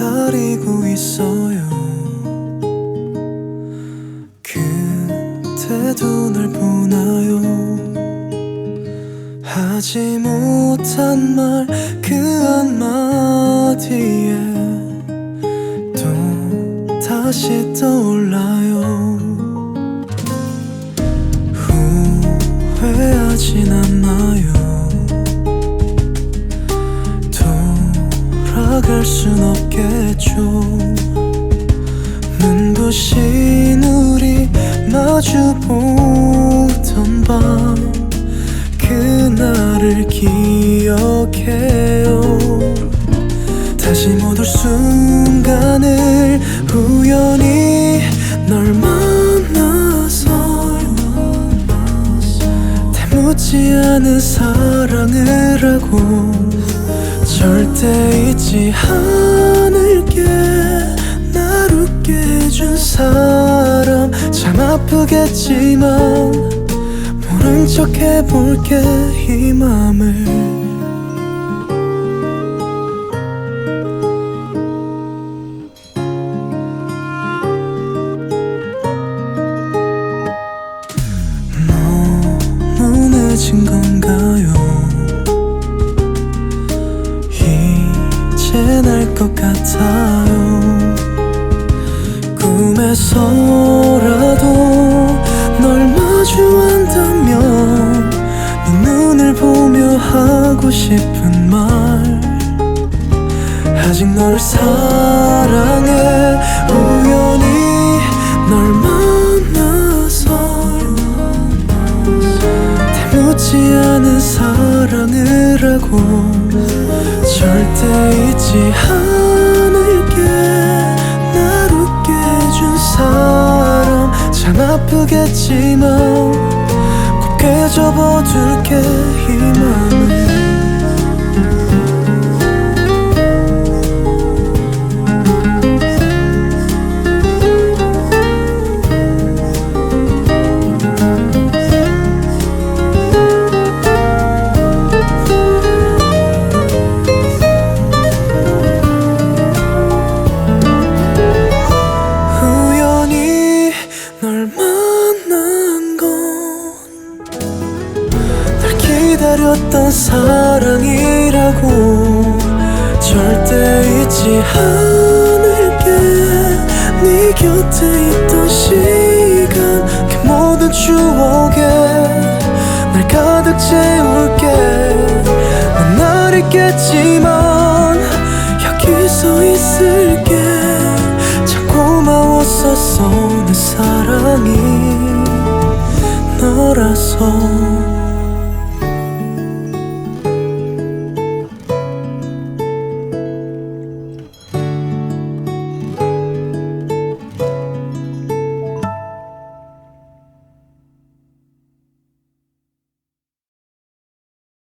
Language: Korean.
알고 있어요. 그때도 날 보나요? 하지 못한 말 그 한마디에 또 다시 떠올라요 돌아갈 순 없겠죠. 눈부신 우리 마주보던 밤 그날을 기억해요. 다시 못 올 순간을 우연히 널 만나서 대묻지 않은 사랑을 하고 절대 잊지 않을게. 날 웃게 해준 사람 참 아프겠지만 모른 척 해볼게 이 맘을. 너무 늦은 건 이제 날 것 같아요. 꿈에서라도 널 마주한다면 네 눈을 보며 하고 싶은 말. 아직 너를 사랑해 우연히 널 만나서 대묻지 않은 사랑을 하고 절대 잊지 않을게. 날 웃게 해준 사람 참 아프겠지만 곱게 접어둘게 이맘 기다렸던 사랑이라고 절대 잊지 않을게. 네 곁에 있던 시간 그 모든 추억에 날 가득 채울게. 넌날 잊겠지만 여기서 있을게. 참 고마웠었어 내 사랑이 너라서